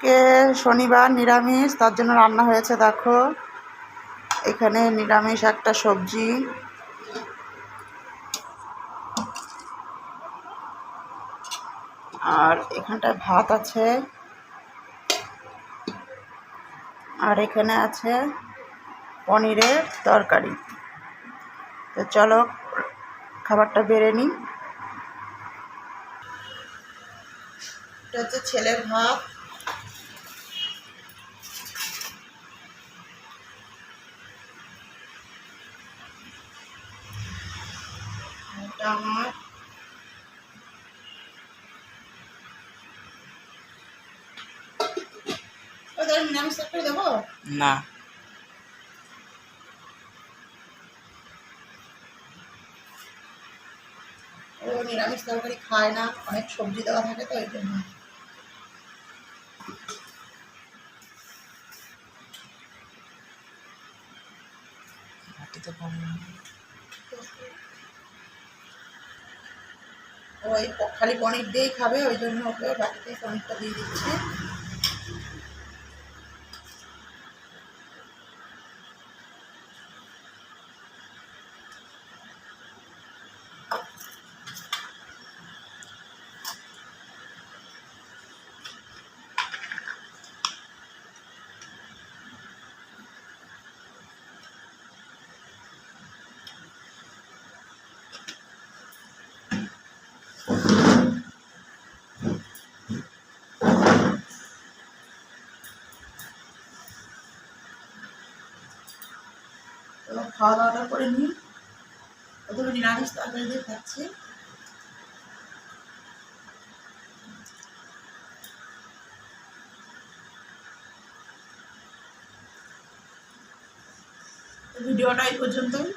আজকে শনিবার নিরামিষ, তার জন্য রান্না হয়েছে, দেখো। এখানে নিরামিষ একটা সবজি। আর এখানটায় ভাত আছে। আর এখানে আছে পনিরের তরকারি। তো চলো, খাবারটা বেড়ে নিই। এটা হচ্ছে ছেলের ভাত। আমার দেবো? না। ও নিরামিষ তরকারি খায় না। অনেক সবজি দেওয়া থাকে তো এই জন্য। কম ওই খালি পনির দিয়েই খাবে ওই জন্য ওকে বাড়িতেই পনিরটা দিয়ে দিচ্ছে। তো খাওয়া দাওয়াটা করে নিই। প্রথমে নিরামিষ তরকারি দিয়ে খাচ্ছি। ভিডিওটা এই পর্যন্তই।